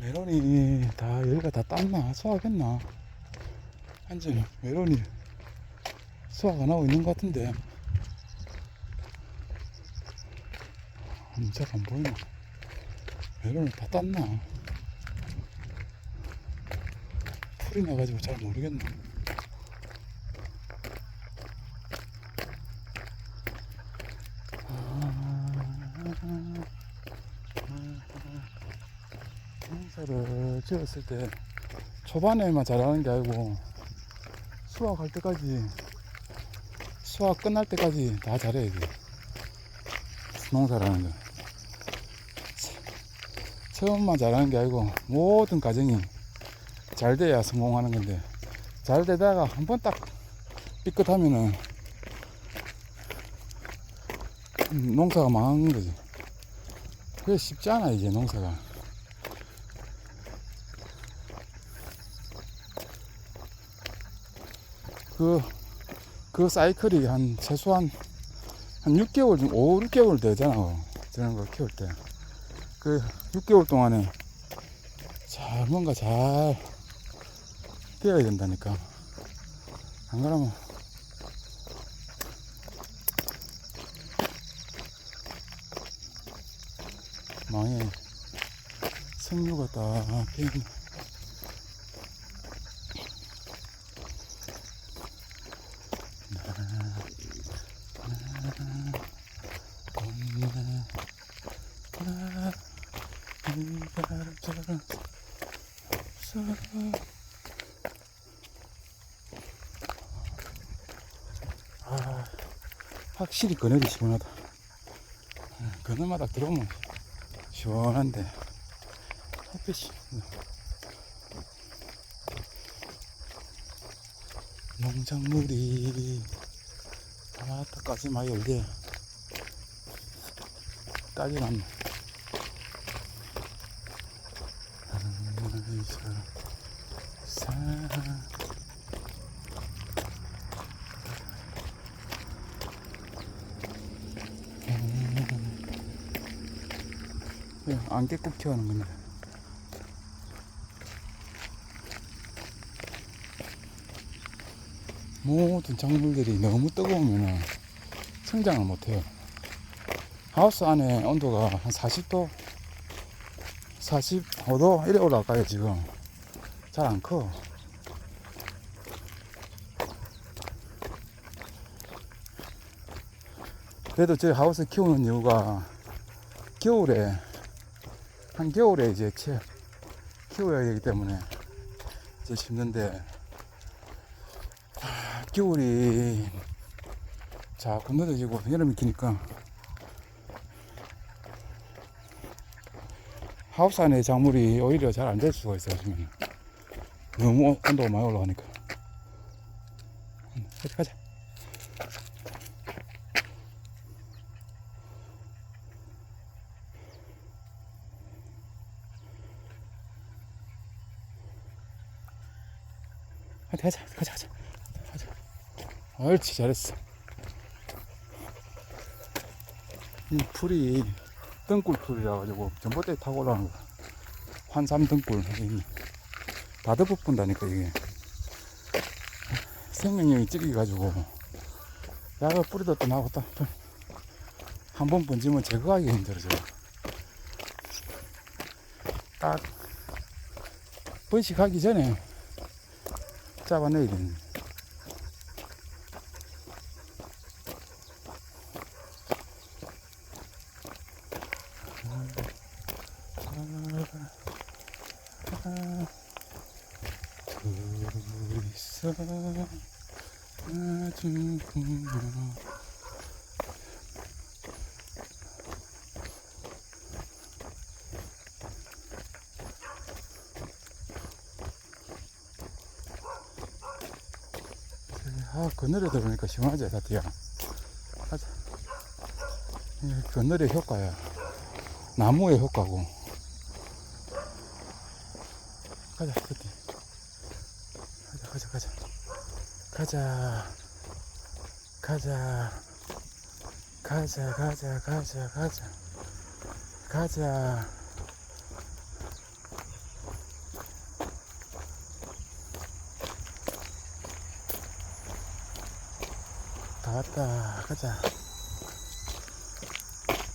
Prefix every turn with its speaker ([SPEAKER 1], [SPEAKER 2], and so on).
[SPEAKER 1] 메론이 다 여기가 다 땄나. 수확했나? 완전 메론이 수확 안 하고 있는 것 같은데. 음, 잘안 보이나 메론을 다 땄나. 풀이 나가지고 잘 모르겠네 농사를 지었을 때 초반에만 잘하는 게 아니고 수확할 때까지 수확 끝날 때까지 다 잘해야 돼 농사라는 거. 처음만 잘하는 게 아니고 모든 과정이 잘 돼야 성공하는 건데 잘 되다가 한 번 딱 삐끗하면은 음, 농사가 망하는 거지 그게 쉽지 않아 이제 농사가 그, 그 사이클이 한 최소한 한 6개월, 중 5, 6개월 되잖아. 저런 거 키울 때. 그 6개월 동안에 잘, 뭔가 잘 되어야 된다니까. 안 그러면 망해. 생류가 다 피는 아, 확실히 그늘이 시원하다. 그늘마다 들어오면 시원한데. 햇빛이. 농작물이. 아따까지 많이 열대 따지 않네 사 예, 안개 꼽혀 하는 겁니다. 모든 작물들이 너무 뜨거우면 성장을 못해요. 하우스 안에 온도가 한 40도, 45도 이래 올라가요, 지금. 잘 안 커. 그래도 저희 하우스 키우는 이유가 겨울에 한겨울에 이제 채 키워야 되기 때문에 이제 심는데 아, 겨울이 자꾸 늦어지고 여름이 기니까 안에 작물이 오히려 잘 안 될 수가 있어요 지금 너무 온도가 많이 올라가니까. 가자. 가자 가자 가자 가자 가자. 가자. 옳지 잘했어. 이 풀이 등굴 풀이라 가지고 전봇대 타고 올라가는 거야 환삼 등굴 이 다드부 분다니까 이게. 생명력이 찌개 가지고 약을 뿌리도 또 나고 딱 한 번 번지면 제거하기 힘들어져 딱 번식하기 전에 잡아내야 둘 궁금한 아, 그늘에 들어오니까 시원하지, 사티야. 이 그늘의 효과야. 나무의 효과고. 가자 그때. 가자 가자 가자. 가자 가자 가자 가자 가자. 가자. 가자 다 왔다. 가자.